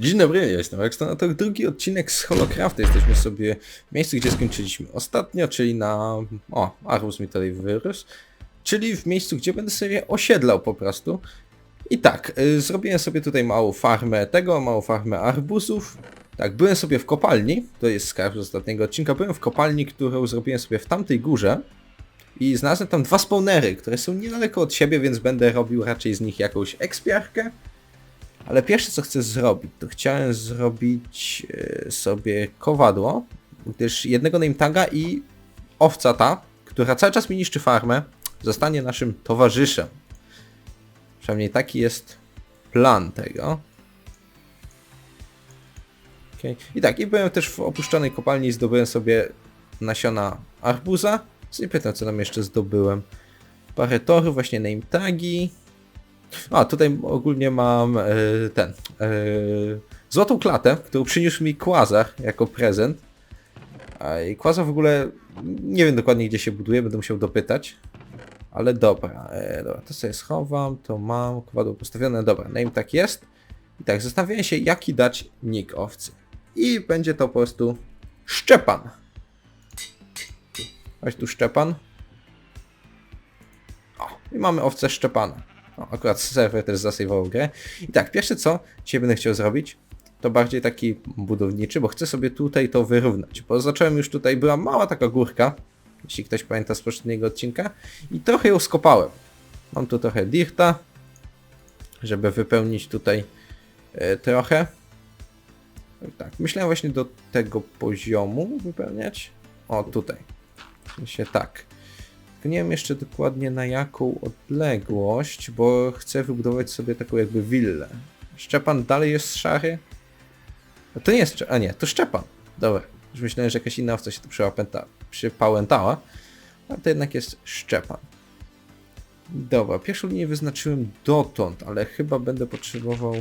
Dzień dobry, ja jestem to drugi odcinek z Holocrafta. Jesteśmy sobie w miejscu, gdzie skończyliśmy ostatnio, czyli na... O, Arbus mi tutaj wyrósł. Czyli w miejscu, gdzie będę sobie osiedlał po prostu. I tak, y, zrobiłem sobie tutaj małą farmę tego, małą farmę arbuzów. Tak, byłem sobie w kopalni, to jest skarb z ostatniego odcinka, byłem w kopalni, którą zrobiłem sobie w tamtej górze. I znalazłem tam dwa spawnery, które są niedaleko od siebie, więc będę robił raczej z nich jakąś ekspiarkę. Ale pierwsze co chcę zrobić, to chciałem zrobić e, sobie kowadło, gdyż jednego name taga i owca ta, która cały czas mi niszczy farmę, zostanie naszym towarzyszem. Przynajmniej taki jest plan tego. Okay. I tak, i byłem też w opuszczonej kopalni i zdobyłem sobie nasiona arbuza. Nie pytam co tam jeszcze zdobyłem. Parę torów, właśnie name tagi. A, tutaj ogólnie mam e, ten. E, złotą klatę, którą przyniósł mi Quasar jako prezent. A i Quasar w ogóle nie wiem dokładnie gdzie się buduje, będę musiał dopytać. Ale dobra, e, dobra, to sobie schowam, to mam, kowadło postawione, dobra, name tak jest. I tak, zastanawiałem się jaki dać nick owcy. I będzie to po prostu Szczepan. Chodź tu Szczepan. O, i mamy owcę Szczepana. O, akurat serwer też zasejwował grę. I tak, pierwsze co dzisiaj będę chciał zrobić, to bardziej taki budowniczy, bo chcę sobie tutaj to wyrównać. Bo zacząłem już tutaj, była mała taka górka, jeśli ktoś pamięta z poprzedniego odcinka, i trochę ją skopałem. Mam tu trochę dirta, żeby wypełnić tutaj e, trochę. I tak, myślałem właśnie do tego poziomu wypełniać. O, tutaj. Sensie tak. Tylko nie wiem jeszcze dokładnie na jaką odległość, bo chcę wybudować sobie taką jakby willę. Szczepan dalej jest szary? A to nie jest a nie, to Szczepan. Dobra, już myślałem, że jakaś inna owca się tu przyłapęta, przypałętała, a to jednak jest Szczepan. Dobra, pierwszą linię wyznaczyłem dotąd, ale chyba będę potrzebował...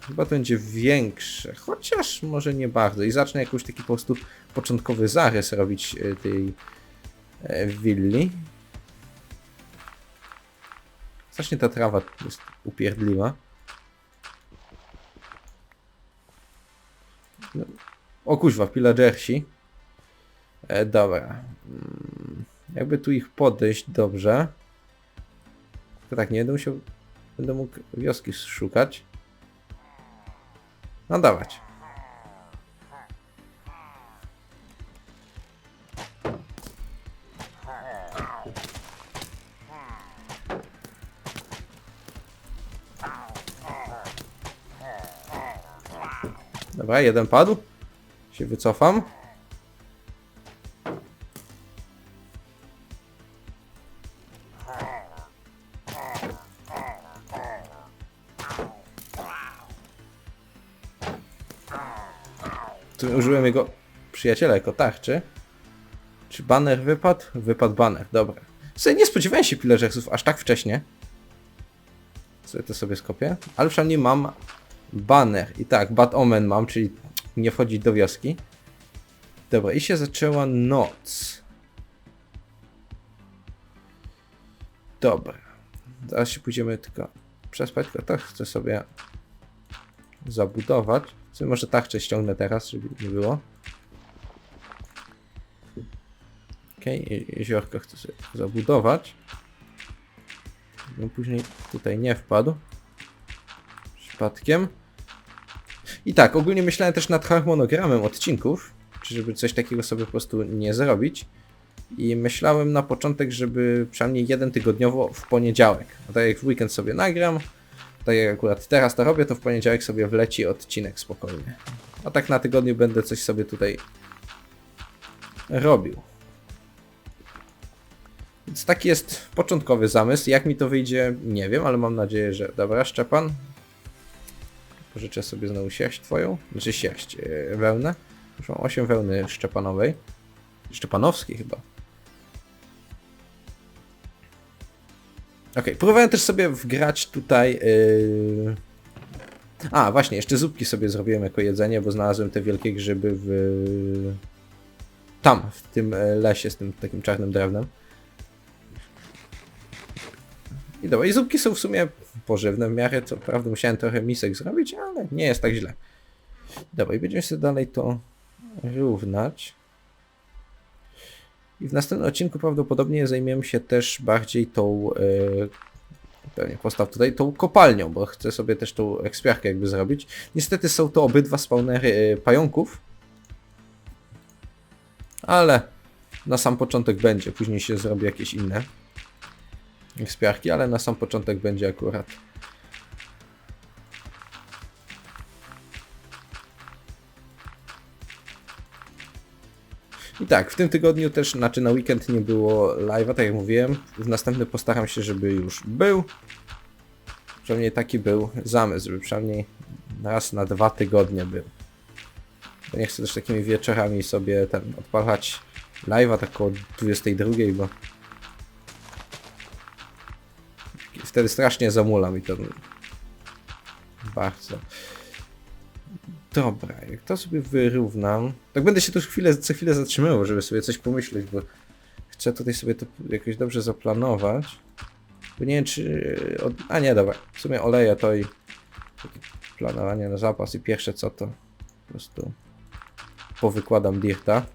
Chyba to będzie większe, chociaż może nie bardzo. I zacznę jakiś taki po prostu początkowy zarys robić y, tej e, willi. Strasznie ta trawa jest upierdliwa. No. O kuźwa, pillagersi. E, dobra. Mm, Jakby tu ich podejść dobrze. To tak, nie będę musiał... Będę mógł wioski szukać. No dawać. Dobra, jeden padł. Się wycofam. Użyłem jego przyjaciela jako tarczy. Czy banner wypadł? Wypadł banner, dobra. Sobie nie spodziewałem się pillagersów aż tak wcześnie. Sobie to sobie skopię. Ale przynajmniej mam banner. I tak, Bad Omen mam, czyli nie wchodzić do wioski. Dobra, i się zaczęła noc. Dobra. Zaraz się pójdziemy tylko przespać, tylko to chcę sobie zabudować. Sobie może tarczę ściągnę teraz, żeby nie było. Okej, okay, jeziorko chcę sobie zabudować. No później tutaj nie wpadł. Przypadkiem. I tak, ogólnie myślałem też nad harmonogramem odcinków, czy żeby coś takiego sobie po prostu nie zrobić. I myślałem na początek, żeby przynajmniej jeden tygodniowo w poniedziałek. A tak jak w weekend sobie nagram, tak jak akurat teraz to robię, to w poniedziałek sobie wleci odcinek spokojnie. A tak na tygodniu będę coś sobie tutaj robił. Więc taki jest początkowy zamysł. Jak mi to wyjdzie, nie wiem, ale mam nadzieję, że... Dobra, Szczepan. Pożyczę sobie znowu sieść twoją. Znaczy sieść, yy, wełnę. Już mam 8 wełny szczepanowej. Szczepanowskiej chyba. Ok, próbowałem też sobie wgrać tutaj... Yy... A, właśnie, jeszcze zupki sobie zrobiłem jako jedzenie, bo znalazłem te wielkie grzyby w... Tam, w tym e, lesie z tym takim czarnym drewnem. I dobra, i zupki są w sumie pożywne w miarę, co prawda musiałem trochę misek zrobić, ale nie jest tak źle. Dobra, i będziemy sobie dalej to równać. I w następnym odcinku prawdopodobnie zajmiemy się też bardziej tą, yy, pewnie postaw tutaj, tą kopalnią, bo chcę sobie też tą ekspiarkę jakby zrobić. Niestety są to obydwa spawnery yy, pająków, ale na sam początek będzie, później się zrobi jakieś inne ekspiarki, ale na sam początek będzie akurat I tak, w tym tygodniu też, znaczy na weekend nie było live'a, tak jak mówiłem. W następny postaram się, żeby już był. Przynajmniej taki był zamysł, żeby przynajmniej raz na dwa tygodnie był. Bo nie chcę też takimi wieczorami sobie ten odpalać live'a tak około 22, bo wtedy strasznie zamula mi to bardzo. Dobra, jak to sobie wyrównam, tak będę się tu chwilę, co chwilę zatrzymywał, żeby sobie coś pomyśleć, bo chcę tutaj sobie to jakoś dobrze zaplanować. Bo nie wiem czy... A nie, dobra, w sumie oleję to i planowanie na zapas i pierwsze co to po prostu powykładam dirta.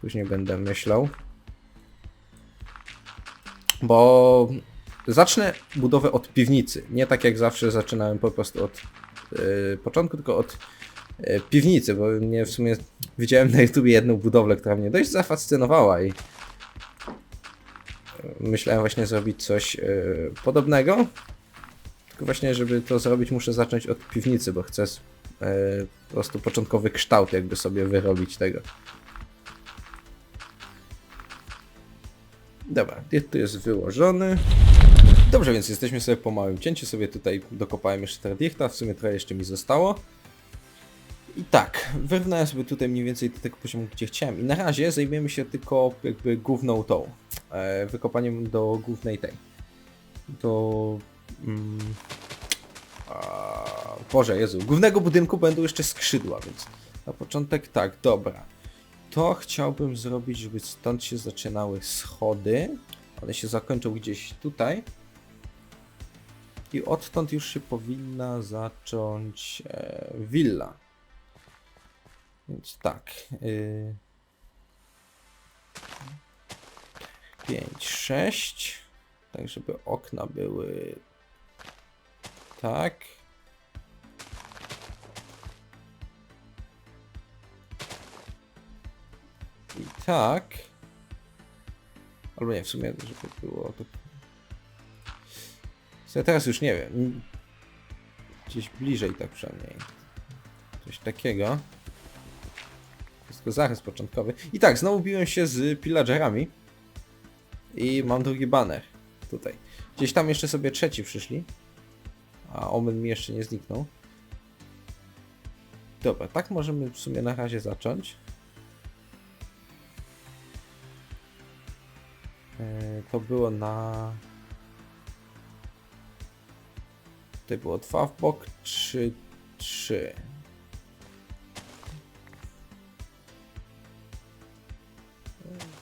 Później będę myślał. Bo zacznę budowę od piwnicy. Nie tak jak zawsze zaczynałem po prostu od yy, początku, tylko od yy, piwnicy, bo mnie w sumie widziałem na YouTube jedną budowlę, która mnie dość zafascynowała i yy, myślałem właśnie zrobić coś yy, podobnego. Tylko właśnie, żeby to zrobić, muszę zacząć od piwnicy, bo chcę yy, po prostu początkowy kształt jakby sobie wyrobić tego. Dobra, tu jest wyłożony. Dobrze, więc jesteśmy sobie po małym cięciu, sobie tutaj dokopałem jeszcze Terdichta, w sumie trochę jeszcze mi zostało. I tak, wyrównałem sobie tutaj mniej więcej do tego poziomu, gdzie chciałem. I na razie zajmiemy się tylko jakby główną tą, e, wykopaniem do głównej tej. Do... Mm, a, Boże, Jezu, głównego budynku będą jeszcze skrzydła, więc na początek tak, dobra. To chciałbym zrobić, żeby stąd się zaczynały schody. One się zakończą gdzieś tutaj. I odtąd już się powinna zacząć e, willa. Więc tak. Y, 5, 6. Tak, żeby okna były tak. I tak. Albo nie, w sumie, żeby było to ja teraz już nie wiem. Gdzieś bliżej tak przynajmniej. Coś takiego. Wszystko zarys początkowy. I tak, znowu biłem się z pillagerami. I mam drugi banner. Tutaj. Gdzieś tam jeszcze sobie trzeci przyszli. A omen mi jeszcze nie zniknął. Dobra, tak możemy w sumie na razie zacząć. E, to było na Tutaj było 2 w bok, 3, 3.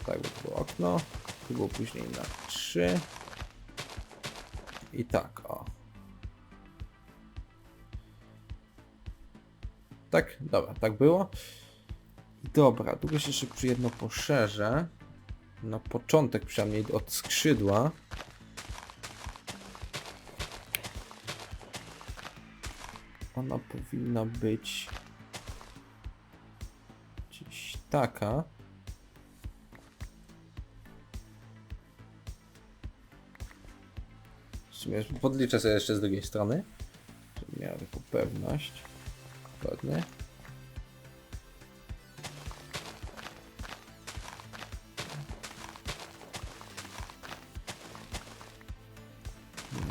Tak, by było okno. Tu było później na 3. I tak, o. Tak, dobra, tak było. Dobra, tu się jeszcze jedno poszerzę. Na początek przynajmniej od skrzydła. Ona powinna być gdzieś taka. Podliczę sobie jeszcze z drugiej strony, żeby miała taką pewność. Dokładnie.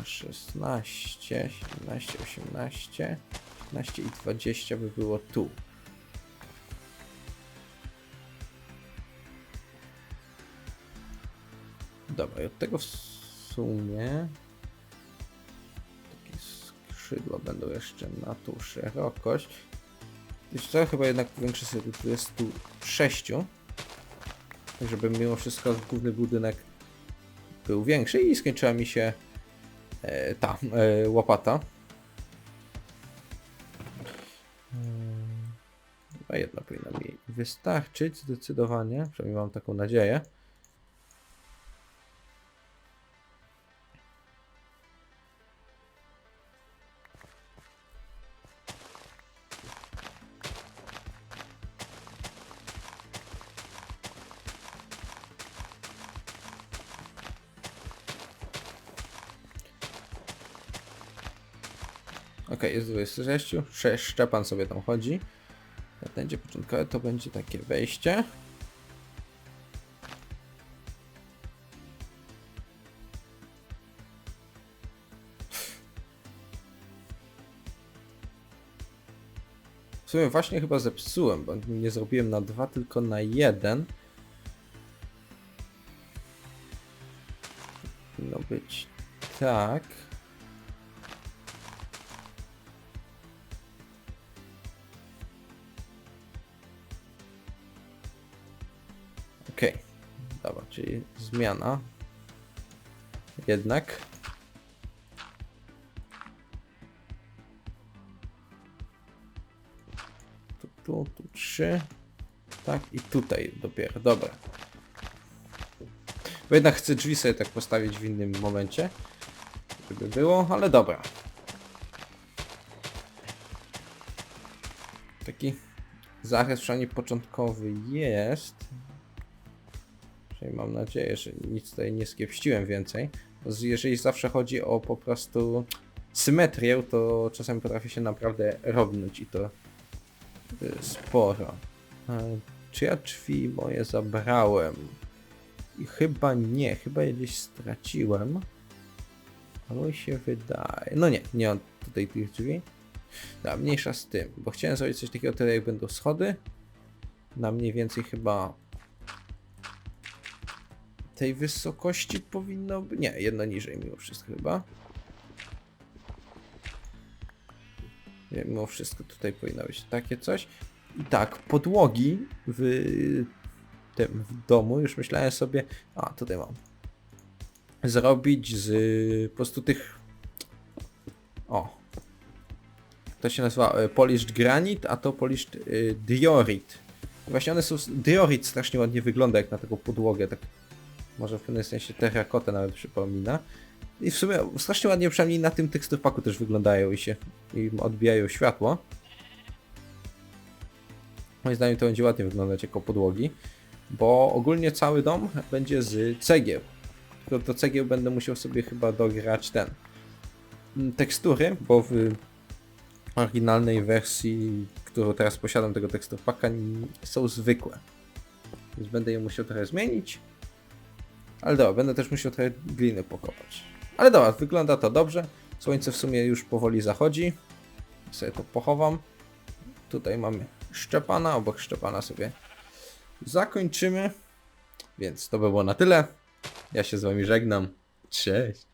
Szesnaście, siedemnaście, osiemnaście. 15 i 20 by było tu. Dobra, i od tego w sumie takie skrzydła będą jeszcze na tą szerokość. Jeszcze chyba jednak powiększę sobie do 26. Tak żeby mimo wszystko główny budynek był większy i skończyła mi się e, ta e, łopata. Jedna powinna mi wystarczyć zdecydowanie, przynajmniej mam taką nadzieję. Ok, jest 26. Sze- Szczepan sobie tam chodzi. Jak będzie początkowe, to będzie takie wejście. W sumie właśnie chyba zepsułem, bo nie zrobiłem na dwa, tylko na jeden. Powinno być tak. Czyli zmiana. Jednak. Tu, tu, tu trzy. Tak, i tutaj dopiero, dobra. Bo jednak chcę drzwi sobie tak postawić w innym momencie. Żeby było, ale dobra. Taki zarys przynajmniej początkowy jest. Mam nadzieję, że nic tutaj nie skiepściłem więcej. Jeżeli zawsze chodzi o po prostu symetrię, to czasami potrafi się naprawdę robnąć i to y, sporo. Czy ja drzwi moje zabrałem? I chyba nie, chyba je gdzieś straciłem. Albo się wydaje. No nie, nie mam tutaj tych drzwi. Da, mniejsza z tym, bo chciałem zrobić coś takiego, tyle jak będą schody. Na mniej więcej chyba tej wysokości powinno. Nie, jedno niżej mimo wszystko chyba. Mimo wszystko tutaj powinno być takie coś. I tak, podłogi w tym w domu już myślałem sobie. A, tutaj mam. Zrobić z po prostu tych. O. To się nazywa e, Polished Granite, a to Polished e, Diorit. Właśnie one są. Diorit strasznie ładnie wygląda jak na taką podłogę, tak może w pewnym sensie terrakotę nawet przypomina. I w sumie strasznie ładnie przynajmniej na tym teksturpaku też wyglądają i się i odbijają światło. Moim zdaniem to będzie ładnie wyglądać jako podłogi, bo ogólnie cały dom będzie z cegieł. Tylko do cegieł będę musiał sobie chyba dograć ten mm, tekstury, bo w oryginalnej wersji, którą teraz posiadam tego teksturpaka, n- są zwykłe. Więc będę je musiał trochę zmienić. Ale dobra, będę też musiał trochę gliny pokopać. Ale dobra, wygląda to dobrze. Słońce w sumie już powoli zachodzi. Sobie to pochowam. Tutaj mamy Szczepana, obok Szczepana sobie zakończymy. Więc to by było na tyle. Ja się z wami żegnam. Cześć.